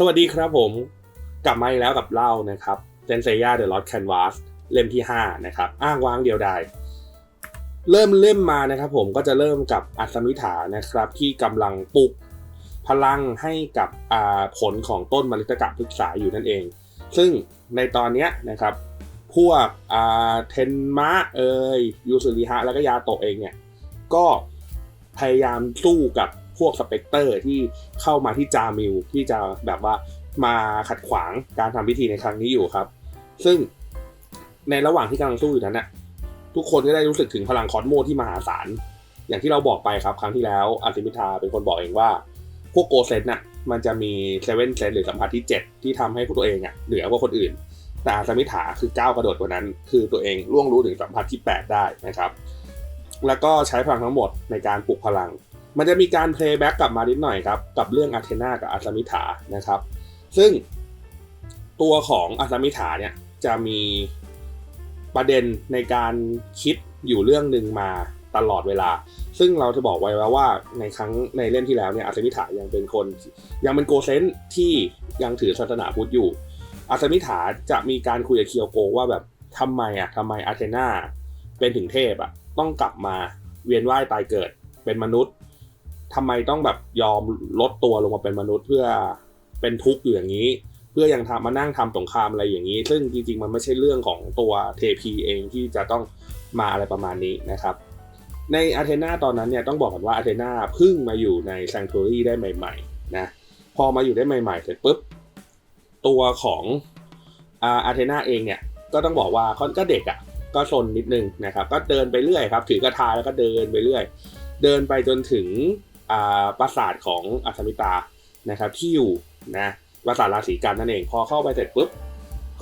สวัสดีครับผมกลับมาอีกแล้วกับเล่านะครับเซนเซียเดอะลอ t แคนวาสเล่มที่ 5 นะครับ อ้างว้างเดียวดายเริ่มเล่มมานะครับผมก็จะเริ่มกับอัศมิถานะครับ ที่กำลังปลุกพลังให้กับผลของต้นมฤตกะพฤกษาอยู่นั่นเอง ซึ่งในตอนนี้นะครับ พวกเทนมะเอยยูสุริฮะแล้วก็ยาโตเองเนี่ยก็พยายามสู้กับ พวกสเปกเตอร์ที่เข้ามาที่จามิลที่จะแบบว่ามาขัดขวางการทำพิธีในครั้งนี้อยู่ครับ ซึ่งในระหว่างที่กำลังสู้อยู่นั้นน่ะทุกคนก็ได้รู้สึกถึงพลังคอสโมที่มหาศาล อย่างที่เราบอกไปครับ ครั้งที่แล้วอาร์ติมิทาเป็นคนบอกเองว่า พวกโกเซนน่ะมันจะมีเซเว่นเซนหรือสัมผัสที่ 7 ที่ทำให้ตัวเองอะเหนือกว่าคนอื่น แต่อาร์ติมิทาคือก้าวกระโดดกว่านั้น คือตัวเองล่วงรู้ถึงสัมผัสที่ 8 ได้นะครับ แล้วก็ใช้พลังทั้งหมดในการปลุกพลัง มันจะมีการเพลย์แบ็กกลับมานิดหน่อยครับ กับเรื่องอาเทนากับอาซามิถานะครับ ซึ่งตัวของอาซามิถาเนี่ยจะมีประเด็นในการคิดอยู่เรื่องหนึ่งมาตลอดเวลา ซึ่งเราจะบอกไว้แล้วว่าในครั้งในเล่มที่แล้วเนี่ยอาซามิถายังเป็นคน ยังเป็นโกเซนที่ยังถือศาสนาพุทธอยู่ อาซามิถาจะมีการคุยกับเคียวโกว่าแบบทำไมอะทำไมอาเทนาเป็นถึงเทพอะต้องกลับมาเวียนว่ายตายเกิดเป็นมนุษย์ ทำไมต้องแบบยอมลดตัวลงมาเป็นมนุษย์เพื่อเป็นทุกข์อยู่อย่างนี้ เพื่อยังทำมานั่งทำสงครามอะไรอย่างนี้ ซึ่งจริงๆมันไม่ใช่เรื่องของตัวเทพีเองที่จะต้องมาอะไรประมาณนี้นะครับ ในอาเทนาตอนนั้นเนี่ยต้องบอกกันว่าอาเทนาเพิ่งมาอยู่ในแซงทูรี่ได้ใหม่ๆนะพอมาอยู่ได้ใหม่ๆเสร็จปุ๊บตัวของอาเทนาเองเนี่ยก็ต้องบอกว่าก็เด็กอะ่ะก็ซนนิดนึงนะครับ ก็เดินไปเรื่อยครับ ถือกระทาแล้วก็เดินไปเรื่อย เดินไปจนถึง ปราสาทของอัศมิตานะครับที่อยู่นะปราสาทราศีกันนั่นเองพอเข้าไปเสร็จปุ๊บ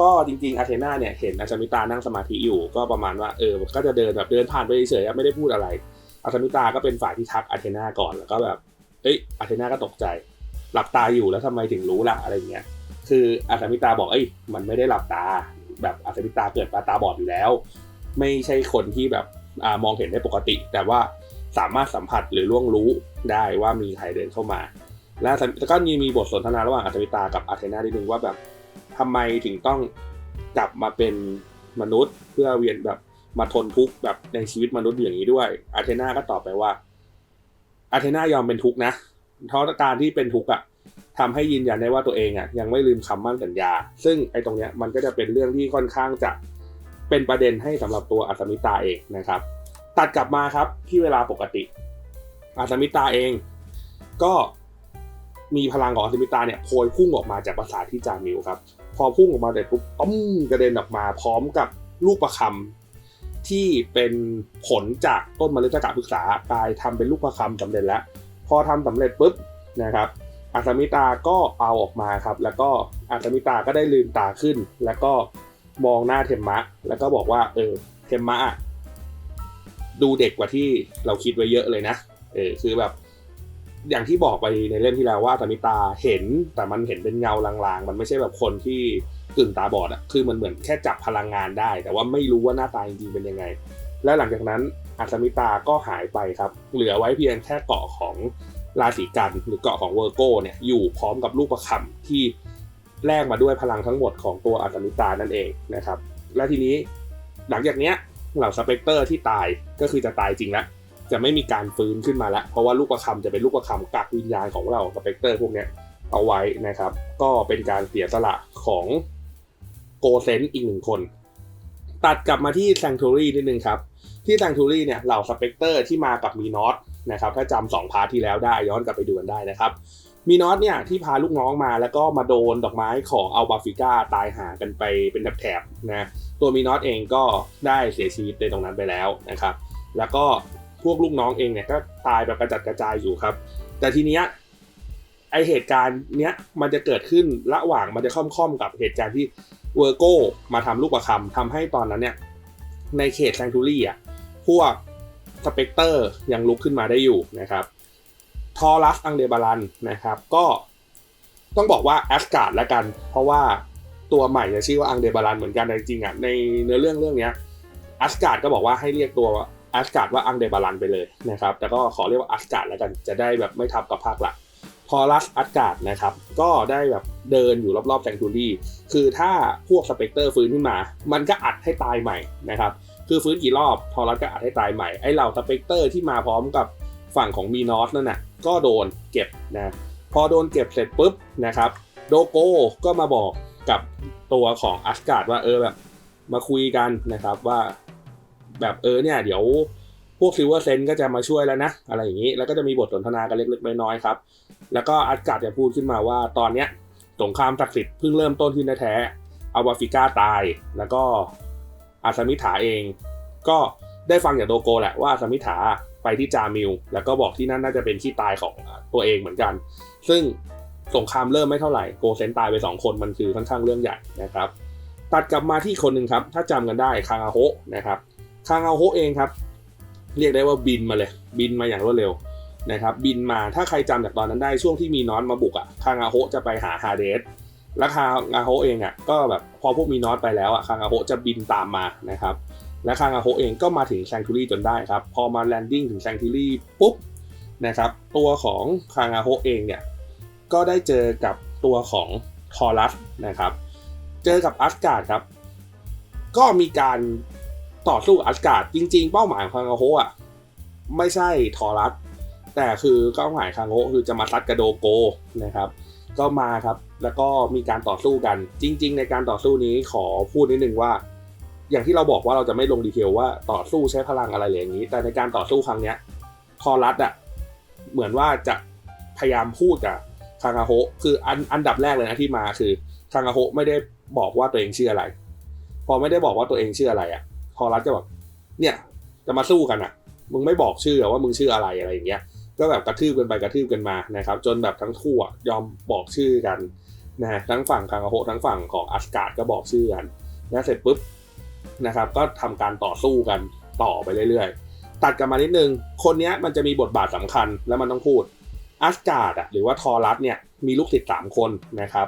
ก็จริงๆอาเทนาเนี่ยเห็นอัศมิตานั่งสมาธิอยู่ ก็ประมาณว่าเออก็จะเดินแบบเดินผ่านไปเฉยๆไม่ได้พูดอะไรอัศมิตาก็เป็นฝ่ายที่ทักอาเทนาก่อนแล้วก็แบบเอ้ยอาเทนาก็ตกใจ หลับตาอยู่แล้วทำไมถึงรู้ล่ะอะไรเงี้ยคืออาสมิตาบอกเอ้ยมันไม่ได้หลับตา แบบอาสมิตาเกิดตาตาบอดอยู่แล้ว ไม่ใช่คนที่แบบอมองเห็นได้ปกติ แต่ว่า สามารถสัมผัสหรือล่วงรู้ได้ว่ามีใครเดินเข้ามา แล้วก็มีมีบทสนทนาระหว่างอัตวิตากับอาเทนาทีนึงว่าแบบทำไมถึงต้องกลับมาเป็นมนุษย์เพื่อเวียนแบบมาทนทุกข์แบบในชีวิตมนุษย์อย่างนี้ด้วย อาเทนาก็ตอบไปว่า อาเทนายอมเป็นทุกข์นะเพราะการที่เป็นทุกข์อะทำให้ยืนยันได้ว่าตัวเองอะยังไม่ลืมคำมั่นสัญญา ซึ่งไอ้ตรงเนี้ยมันก็จะเป็นเรื่องที่ค่อนข้างจะเป็นประเด็นให้สำหรับตัวอัศมิตาเองนะครับ ตัดกลับมาครับที่เวลาปกติ อาสมิตาเอง ก็มีพลังของอาสมิตาเนี่ยโพยพุ่งออกมาจากปราสาทที่จามิวครับ พอพุ่งออกมาเสร็จปุ๊บต้มกระเด็นออกมา พร้อมกับลูกประคำที่เป็นผลจากต้นมะเร็กากาพฤกษากลายทำเป็นลูกประคำสำเร็จแล้ว พอทำสำเร็จปุ๊บนะครับอาสมิตาก็เอาออกมาครับ แล้วก็อาสมิตาก็ได้ลืมตาขึ้น แล้วก็มองหน้าเทมมะ แล้วก็บอกว่าเออเทมมะ ดูเด็กกว่าที่เราคิดไว้เยอะเลยนะเออคือแบบ อย่างที่บอกไปในเล่มที่แล้วว่าตามิตาเห็นแต่มันเห็นเป็นเงาลางๆ มันไม่ใช่แบบคนที่กึ่งตาบอดอะคือมันเหมือนแค่จับพลังงานได้ แต่ว่าไม่รู้ว่าหน้าตาจริงๆเป็นยังไง และหลังจากนั้นอาสมิตาก็หายไปครับ เหลือไว้เพียงแค่เกาะของราศีกันหรือเกาะของเวอร์โกเนี่ยอยู่พร้อมกับลูกประคำที่แลกมาด้วยพลังทั้งหมดของตัวอาสมิตานั่นเองนะครับ และทีนี้หลังจากเนี้ย เหล่าสเปกเตอร์ที่ตายก็คือจะตายจริงแล้วจะไม่มีการฟื้นขึ้นมาแล้วเพราะว่าลูกประคำจะเป็นลูกประคำกักวิญญาณของเราสเปกเตอร์พวกนี้เอาไว้นะครับ ก็เป็นการเสียสละของโกเซนอีกหนึ่งคน ตัดกลับมาที่แซงทูรี่นิดนึงครับ ที่แซงทูรี่เนี่ยเหล่าสเปกเตอร์ที่มากับมีนอตนะครับถ้าจำสองพาร์ทที่แล้วได้ย้อนกลับไปดูกันได้นะครับ มีน็อตเนี่ยที่พาลูกน้องมาแล้วก็มาโดนดอกไม้ของอัลบาฟิก้าตายหากันไปเป็นแถบๆนะตัวมีน็อตเองก็ได้เสียชีวิตในตรงนั้นไปแล้วนะครับแล้วก็พวกลูกน้องเองเนี่ยก็ตายแบบกระจัดกระจายอยู่ครับ แต่ทีเนี้ยไอเหตุการณ์เนี้ยมันจะเกิดขึ้นระหว่างมันจะค่อมๆกับเหตุการณ์ที่เวอร์โกมาทำลูกประคำทำให้ตอนนั้นเนี่ยในเขตแซงทูรี่อะพวกสเปกเตอร์ยังลุกขึ้นมาได้อยู่นะครับ ทอรัสอังเดบาลันนะครับก็ต้องบอกว่าแอสการ์ดล้วกัน เพราะว่าตัวใหม่จะชื่อว่าอังเดบาลันเหมือนกันแต่จริงๆอะในเนื้อเรื่องเรื่องนี้แอสการ์ดก็บอกว่าให้เรียกตัวแอสการ์ดว่าอังเดบาลันไปเลยนะครับแต่ก็ขอเรียกว่าแอสการ์ดล้วกันจะได้แบบไม่ทับกับภาคหลักทอรัสอัสการ์ดนะครับก็ได้แบบเดินอยู่รอบๆแซงทูรี่คือถ้าพวกสเปกเตอร์ฟื้นขึ้นมา มันก็อัดให้ตายใหม่นะครับคือฟื้นกี่รอบทอรัสก็อัดให้ตายใหม่ไอ้เหล่าสเปกเตอร์ที่มาพร้อมกับฝั่งของมีนอสนั่นน่ะ ก็โดนเก็บนะพอโดนเก็บเสร็จปุ๊บนะครับโดโก้ก็มาบอกกับตัวของอัสการ์ดว่าเออแบบมาคุยกันนะครับว่าแบบเออเนี่ยเดี๋ยวพวกซิลเวอร์เซนก็จะมาช่วยแล้วนะ อะไรอย่างนี้ แล้วก็จะมีบทสนทนากันเล็กๆน้อยๆครับ แล้วก็อัสการ์ดจะพูดขึ้นมาว่าตอนเนี้ยสงครามศักดิ์สิทธิ์เพิ่งเริ่มต้นขึ้นแท้อาวาฟิก้าตาย แล้วก็อาซามิถาเอง ก็ได้ฟังจากโดโกแหละว่าอาซามิถา ไปที่จามิลแล้วก็บอกที่นั่นน่าจะเป็นที่ตายของตัวเองเหมือนกัน ซึ่งสงครามเริ่มไม่เท่าไหร่โกเซนตายไปสองคนมันคือค่อนข้างเรื่องใหญ่นะครับ ตัดกลับมาที่คนหนึ่งครับ ถ้าจำกันได้คางอาโฮนะครับคางอาโฮเองครับ เรียกได้ว่าบินมาเลย บินมาอย่างรวดเร็วนะครับบินมาถ้าใครจำจากตอนนั้นได้ช่วงที่มีนอนมาบุกอะคางอาโฮจะไปหาฮาเดสแล้วคางอาโฮเองอะก็แบบพอพวกมีนอตไปแล้วอะคางอาโฮจะบินตามมานะครับ และคางอาโฮเองก็มาถึงแซงทูรี่จนได้ครับ พอมาแลนดิ้งถึงแซงทูรี่ปุ๊บนะครับ ตัวของคางอาโฮเองเนี่ย ก็ได้เจอกับตัวของทอรัสนะครับ เจอกับอัสการ์ดครับ ก็มีการต่อสู้อัสการ์ดจริง ๆ เป้าหมายของคางาโฮอะไม่ใช่ทอรัสแต่คือเป้าหมายคางาโฮคือจะมาซัดกระโดโกนะครับ ก็มาครับแล้วก็มีการต่อสู้กันจริง ๆ ในการต่อสู้นี้ขอพูดนิดนึงว่า อย่างที่เราบอกว่าเราจะไม่ลงดีเทลว่าต่อสู้ใช้พลังอะไรอย่างนี้ แต่ในการต่อสู้ครั้งเนี้ยทอรัสอะเหมือนว่าจะพยายามพูดกับคางาโฮคืออันอันดับแรกเลยนะที่มาคือคางาโฮไม่ได้บอกว่าตัวเองชื่ออะไร พอไม่ได้บอกว่าตัวเองชื่ออะไรอะทอรัสจะแบบเนี่ยจะมาสู้กันอะมึงไม่บอกชื่อว่ามึงชื่ออะไรอะไรอย่างเงี้ยก็แบบกระทืบกันไปกระทืบกันมานะครับ จนแบบทั้งคู่อะยอมบอกชื่อกันนะทั้งฝั่งคางาโฮทั้งฝั่งของอัสการ์ดก็บอกชื่อกันนะเสร็จปุ๊บ นะครับ ก็ทำการต่อสู้กันต่อไปเรื่อยๆ ตัดกันมานิดนึง คนนี้มันจะมีบทบาทสำคัญแล้วมันต้องพูดอัสการ์ดหรือว่าทอรัสเนี่ยมีลูกศิษย์สามคนนะครับ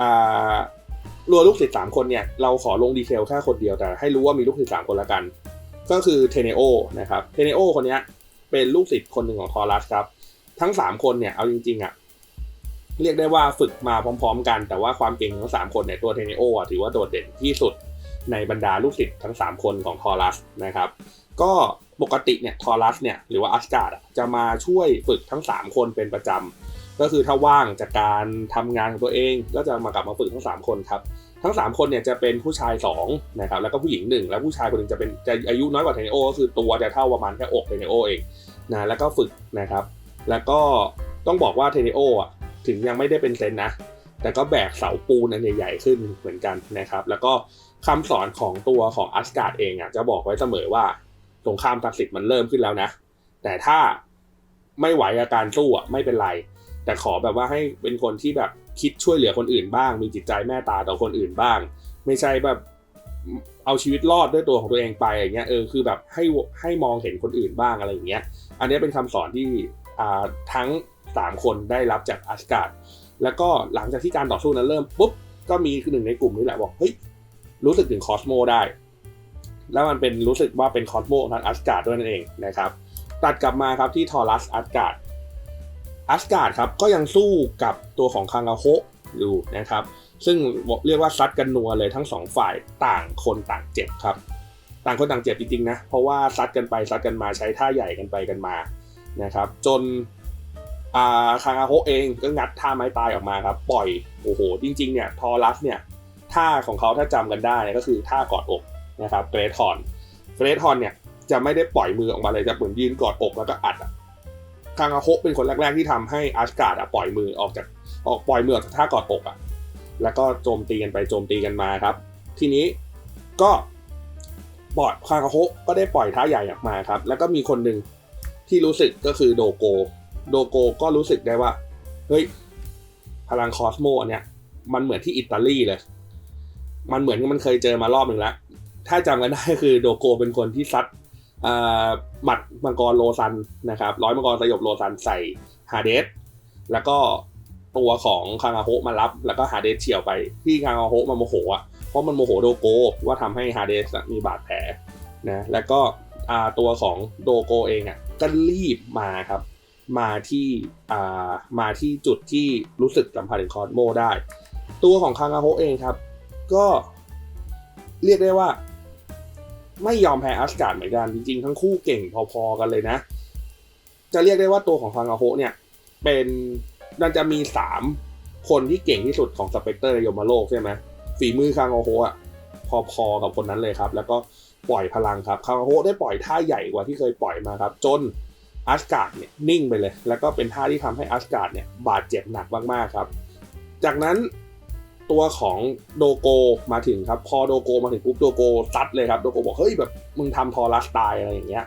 อ่ารวลูกศิษย์สามคนเนี่ยเราขอลงดีเทลแค่คนเดียวแต่ให้รู้ว่ามีลูกศิษย์สามคนละกัน ก็คือเทเนโอนะครับเทเนโอคนนี้เป็นลูกศิษย์คนหนึ่งของทอรัสครับ ทั้งสามคนเนี่ยเอาจริงๆอะเรียกได้ว่าฝึกมาพร้อม ๆ กัน แต่ว่าความเก่งของทั้งสามคนเนี่ยตัวเทเนโออะถือว่าโดดเด่นที่สุด ในบรรดาลูกศิษย์ทั้งสามคนของทอรัสนะครับ ก็ปกติเนี่ยทอรัสเนี่ยหรือว่าอัสการ์ดจะมาช่วยฝึกทั้ง 3 คนเป็นประจำก็คือถ้าว่างจากการทำงานของตัวเองก็จะมากลับมาฝึกทั้ง 3 คนครับทั้ง 3 คนเนี่ยจะเป็นผู้ชาย2นะครับแล้วก็ผู้หญิง 1 แล้วผู้ชายคนหนึ่งจะเป็นจะอายุน้อยกว่าเทเนโอก็คือตัวจะเท่าประมาณแค่อกเทเนโอเองนะแล้วก็ฝึกนะครับ แล้วก็ต้องบอกว่าเทเนโออะถึงยังไม่ได้เป็นเซนนะ แต่ก็แบกเสาปูนอันใหญ่ ๆ ขึ้นเหมือนกันนะครับ แล้วก็คำสอนของตัวของอัสการ์ดเองอะจะบอกไว้เสมอว่าสงครามศักดิ์สิทธิ์มันเริ่มขึ้นแล้วนะ แต่ถ้าไม่ไหวอาการสู้อะไม่เป็นไร แต่ขอแบบว่าให้เป็นคนที่แบบคิดช่วยเหลือคนอื่นบ้าง มีจิตใจแม่ตาต่อคนอื่นบ้าง ไม่ใช่แบบเอาชีวิตรอดด้วยตัวของตัวเองไปอย่างเงี้ยเออคือแบบให้ให้มองเห็นคนอื่นบ้างอะไรอย่างเงี้ย อันนี้เป็นคำสอนที่ทั้งสามคนได้รับจากอัสการ์ด แล้วก็หลังจากที่การต่อสู้นั้นเริ่มปุ๊บก็มีหนึ่งในกลุ่มนี้แหละบอกเฮ้ยรู้สึกถึงคอสโมได้ แล้วมันเป็นรู้สึกว่าเป็นคอสโมของทางอัสการ์ดด้วยนั่นเองนะครับ ตัดกลับมาครับที่ทอรัสอัสการ์ดอัสการ์ดครับก็ยังสู้กับตัวของคังอาโฮอยู่นะครับ ซึ่งเรียกว่าซัดกันนัวเลยทั้งสองฝ่ายต่างคนต่างเจ็บครับ ต่างคนต่างเจ็บจริงๆนะ เพราะว่าซัดกันไปซัดกันมาใช้ท่าใหญ่กันไปกันมานะครับ จน อ่าคังอาโฮเองก็งัดท่าไม้ตายออกมาครับปล่อยโอ้โหจริงๆเนี่ยทอรัสเนี่ยท่าของเขาถ้าจำกันได้ก็คือท่ากอดอกนะครับเกรทอนเกรทอนเนี่ยจะไม่ได้ปล่อยมือออกมาเลยจะเหมือนยืนกอดอกแล้วก็อัดอะคางอาโฮเป็นคนแรก ๆที่ทำให้อาสการ์ดปล่อยมือออกจากออกปล่อยมือออกจากท่ากอดอกอะแล้วก็โจมตีกันไปโจมตีกันมาครับ ทีนี้ก็ปล่อยคางอาโฮก็ได้ปล่อยท่าใหญ่ออกมาครับ แล้วก็มีคนหนึ่งที่รู้สึกก็คือโดโก โดโกก็รู้สึกได้ว่า เฮ้ย พลังคอสโมอันเนี้ยมันเหมือนที่อิตาลีเลย มันเหมือนมันเคยเจอมารอบหนึ่งแล้ว ถ้าจำกันได้คือโดโกเป็นคนที่ซัดหมัดมังกรโลซันนะครับ ร้อยมังกรสยบโลซันใส่ฮาเดส แล้วก็ตัวของคางาโฮมารับ แล้วก็ฮาเดสเฉี่ยวไป ที่คางาโฮมาโมโหอะ เพราะมันโมโหโดโกว่าทำให้ฮาเดสมีบาดแผลนะ แล้วก็ตัวของโดโกเองอะก็รีบมาครับ มาที่มาที่จุดที่รู้สึกสัมผัสถึงคอสโมได้ ตัวของคางาโฮเองครับ ก็เรียกได้ว่า ไม่ยอมแพ้อัสการ์ดเหมือนกันจริงๆ ทั้งคู่เก่งพอๆกันเลยนะ จะเรียกได้ว่าตัวของคางาโฮเนี่ย เป็นมันจะมีสามคนที่เก่งที่สุดของสเปกเตอร์ในยมโลกใช่ไหมฝีมือคางาโฮอะพอๆกับคนนั้นเลยครับ แล้วก็ปล่อยพลังครับคางาโฮได้ปล่อยท่าใหญ่กว่าที่เคยปล่อยมาครับ จน อัสการ์ดเนี่ยนิ่งไปเลย แล้วก็เป็นท่าที่ทำให้อัสการ์ดเนี่ยบาดเจ็บหนักมากๆครับ จากนั้นตัวของโดโกมาถึงครับ พอโดโกมาถึงปุ๊บโดโกซัดเลยครับโดโกบอกเฮ้ยแบบมึงทำทอรัสตายอะไรอย่างเงี้ย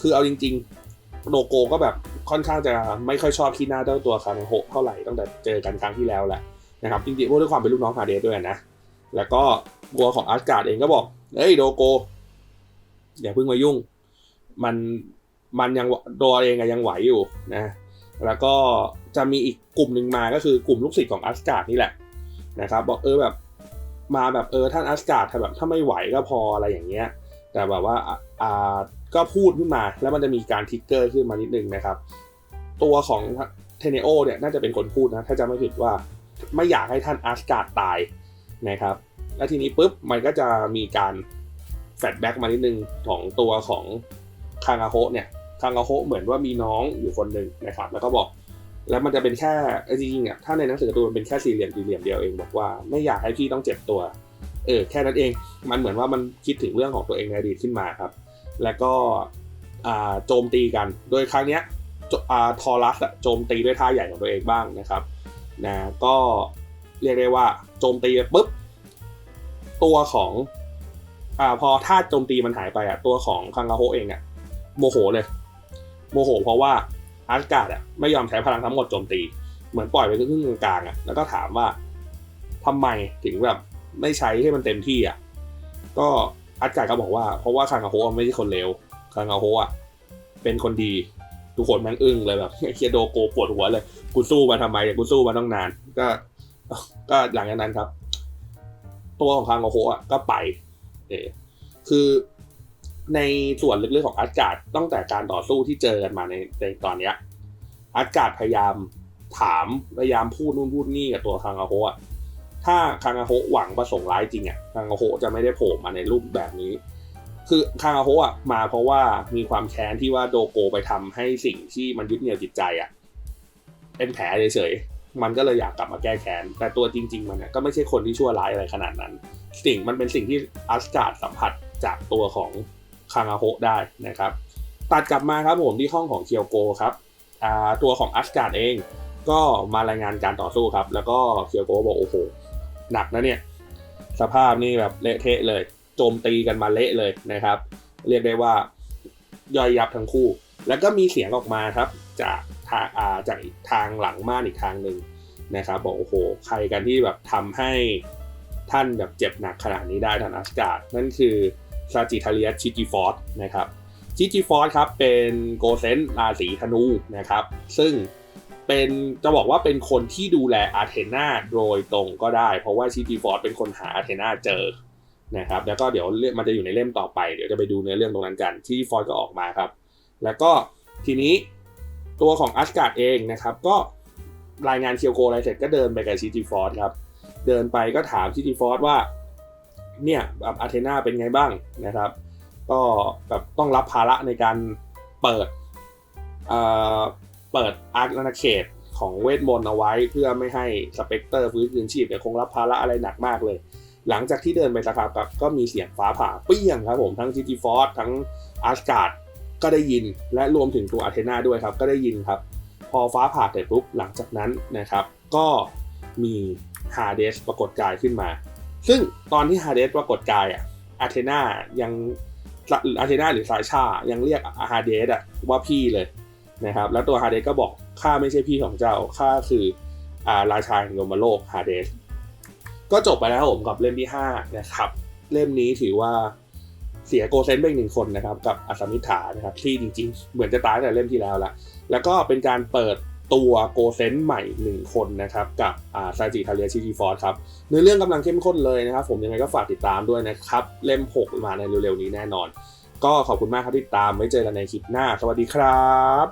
คือเอาจริง ๆ โดโกก็แบบค่อนข้างจะไม่ค่อยชอบขี้หน้าเจ้าตัวคาร์โฮเท่าไหร่ตั้งแต่เจอกันครั้งที่แล้วแหละนะครับจริงๆพวกด้วยความเป็นลูกน้องฮาเดสด้วยนะ แล้วก็ตัวของอาร์การ์ดเองก็บอกเฮ้ยโดโกอย่าเพิ่งมายุ่ง มัน มันยังตัวเองอะยังไหวอยู่นะแล้วก็จะมีอีกกลุ่มหนึ่งมาก็คือกลุ่มลูกศิษย์ของอัสการ์ดนี่แหละนะครับบอกเออแบบมาแบบเออท่านอัสการ์ดถ้าแบบถ้าไม่ไหวก็พออะไรอย่างเงี้ย แต่แบบว่าอ่าก็พูดขึ้นมาแล้วมันจะมีการทิกเกอร์ขึ้นมานิดนึงนะครับ ตัวของเทเนโอเนี่ยน่าจะเป็นคนพูดนะถ้าจะไม่ผิดว่าไม่อยากให้ท่านอัสการ์ดตายนะครับ แล้วทีนี้ปุ๊บมันก็จะมีการแฟลชแบ็กมานิดนึงของตัวของคางาโฮเนี่ย คางาโฮเหมือนว่ามีน้องอยู่คนหนึ่งนะครับ แล้วก็บอกแล้วมันจะเป็นแค่จริงๆอะถ้าในหนังสือการ์ตูนมันเป็นแค่สี่เหลี่ยมสี่เหลี่ยมเดียวเองบอกว่าไม่อยากให้พี่ต้องเจ็บตัวเออแค่นั้นเองมันเหมือนว่ามันคิดถึงเรื่องของตัวเองในอดีตขึ้นมาครับ แล้วก็โจมตีกัน โดยครั้งเนี้ยทอรัสอะโจมตีด้วยท่าใหญ่ของตัวเองบ้างนะครับนะก็เรียกได้ว่าโจมตีปุ๊บตัวของอ่าพอท่าโจมตีมันหายไปอะตัวของคังกาโฮเองอะโมโหเลย โมโหเพราะว่าอาร์การ์ดอะไม่ยอมใช้พลังทั้งหมดโจมตี เหมือนปล่อยไปครึ่งกลางๆอะแล้วก็ถามว่าทำไมถึงแบบไม่ใช้ให้มันเต็มที่อะก็อาร์การ์ดก็บอกว่าเพราะว่าคังกาโฮไม่ใช่คนเลวคังกาโฮอะเป็นคนดีทุกคนแม่งอึ้งเลยแบบเคียโดโกปวดหัวเลยกูสู้มาทำไมกูสู้มาต้องนาน ก็ ก็หลังจากนั้นครับ ตัวของคังกาโฮอะก็ไป เอคือ ในส่วนลึกๆของอาร์การ์ดตั้งแต่การต่อสู้ที่เจอกันมาในในตอนเนี้ยอาร์การ์ดพยายามถามพยายามพูดนู่นพูดนี่กับตัวคังกาโฮะถ้าคังกาโฮหวังประสงค์ร้ายจริงอะคังกาโฮจะไม่ได้โผล่มาในรูปแบบนี้ คือคังกาโฮอะมาเพราะว่ามีความแค้นที่ว่าโดโกไปทำให้สิ่งที่มันยึดเหนี่ยวจิตใจอะเป็นแผลเฉยๆมันก็เลยอยากกลับมาแก้แค้นแต่ตัวจริง ๆ มันเนี่ยก็ไม่ใช่คนที่ชั่วร้ายอะไรขนาดนั้น สิ่งมันเป็นสิ่งที่อัสการ์ดสัมผัสจากตัวของ คางาโฮได้นะครับ ตัดกลับมาครับผมที่ห้องของเคียวโกครับตัวของอัสการ์ดเองก็มารายงานการต่อสู้ครับ แล้วก็เคียวโกบอกโอ้โหหนักนะเนี่ยสภาพนี่แบบเละเทะเลย โจมตีกันมาเละเลยนะครับ เรียกได้ว่าย่อยยับทั้งคู่ แล้วก็มีเสียงออกมาครับจากทางอาจากทางหลังม่านอีกทางหนึ่งนะครับบอกโอ้โหใครกันที่แบบทำให้ท่านแบบเจ็บหนักขนาดนี้ได้ท่านอัสการ์ดนั่นคือ ซาจิทาเลียชิจิฟอร์สนะครับชิจิฟอร์สครับเป็นโกเซนราศีธนูนะครับ ซึ่งเป็นจะบอกว่าเป็นคนที่ดูแลอาร์เทนาโดยตรงก็ได้ เพราะว่าชิจิฟอร์สเป็นคนหาอาร์เทนาเจอนะครับแล้วก็เดี๋ยวมันจะอยู่ในเล่มต่อไปเดี๋ยวจะไปดูเนื้อเรื่องตรงนั้นกันชิจิฟอร์สก็ออกมาครับ แล้วก็ทีนี้ตัวของอัสการ์ดเองนะครับ ก็รายงานเคียวโกอะไรเสร็จก็เดินไปกับชิจิฟอร์สครับเดินไปก็ถามชิจิฟอร์สว่า เนี่ยแบบอาเทนาเป็นไงบ้างนะครับ ก็แบบต้องรับภาระในการเปิดเอ่อเปิดอาร์คนาเขตของเวทมนต์เอาไว้ เพื่อไม่ให้สเปกเตอร์ฟื้นคืนชีพเนี่ยคงรับภาระอะไรหนักมากเลย หลังจากที่เดินไปสักพักครับก็มีเสียงฟ้าผ่าเปี้ยงครับผมทั้งซิตี้ฟอร์ทั้งอาร์การ์ดก็ได้ยินและรวมถึงตัวอาเทนาด้วยครับ ก็ได้ยินครับ พอฟ้าผ่าเสร็จปุ๊บหลังจากนั้นนะครับ ก็มีฮาเดสปรากฏกายขึ้นมา ซึ่งตอนที่ฮาเดสปรากฏกายอะอาเทนายังอาเทนาหรือซาชายังเรียกฮาเดสอะว่าพี่เลยนะครับ แล้วตัวฮาเดสก็บอกข้าไม่ใช่พี่ของเจ้าข้าคืออาราชาแห่งโยมโลกฮาเดสก็จบไปแล้วผมกับเล่มที่ 5 นะครับ เล่มนี้ถือว่าเสียโกเซนไปอีกหนึ่งคนนะครับ กับอาสมิถานะครับ ที่จริงๆ เหมือนจะตายแต่เล่มที่แล้วละแล้วก็เป็นการเปิด ตัวโกเซนใหม่ 1 คนนะครับ กับอาซาจิทาเลียชิจิฟอร์ครับเนื้อเรื่องกำลังเข้มข้นเลยนะครับ ผมยังไงก็ฝากติดตามด้วยนะครับ เล่ม 6 มาในเร็วๆนี้แน่นอน ก็ขอบคุณมากครับที่ติดตามไว้เจอกันในคลิปหน้า สวัสดีครับ